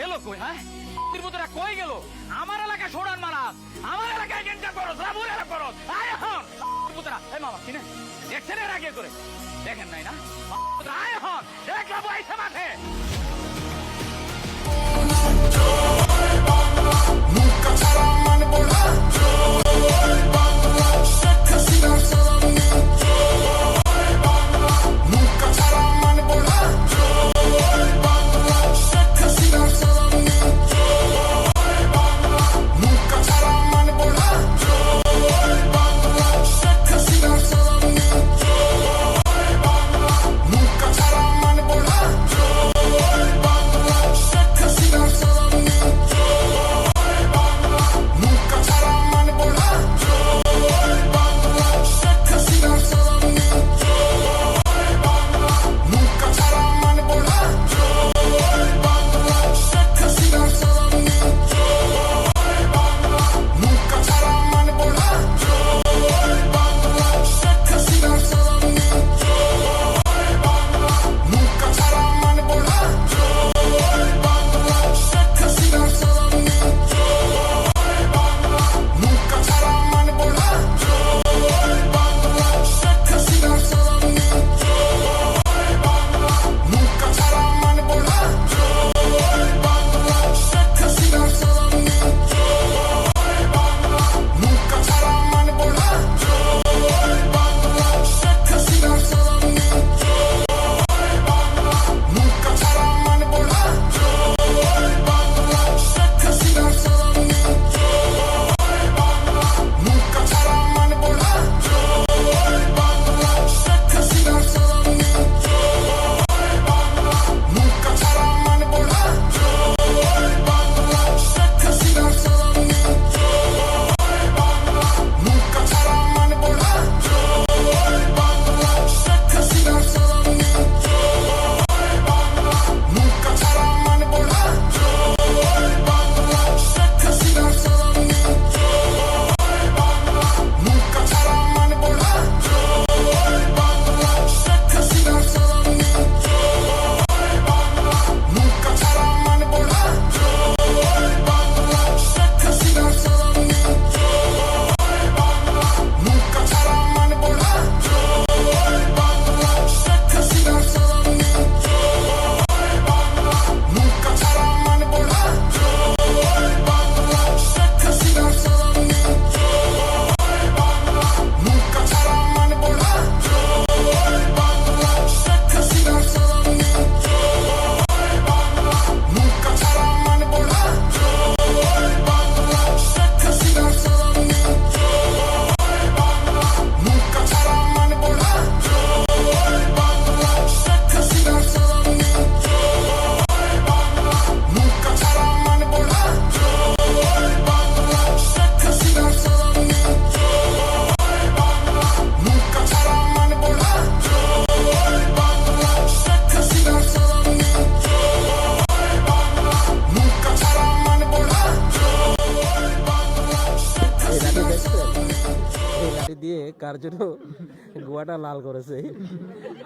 গেল কই হ্যাঁ? তিরুপতিরা কই গেল? আমার এলাকা সোড়ান মারাস আমার এলাকায় গেঞ্জা করো রামুর এলাকা করো আয় এখন! তিরুপতিরা এই মামা চিনে দেখছেন এর আগে করে? দেখেন নাই না? আয় এখন! দেখলাম আইসে মাঠে! দিয়ে কার জন্য গোয়াটা লাল করেছে?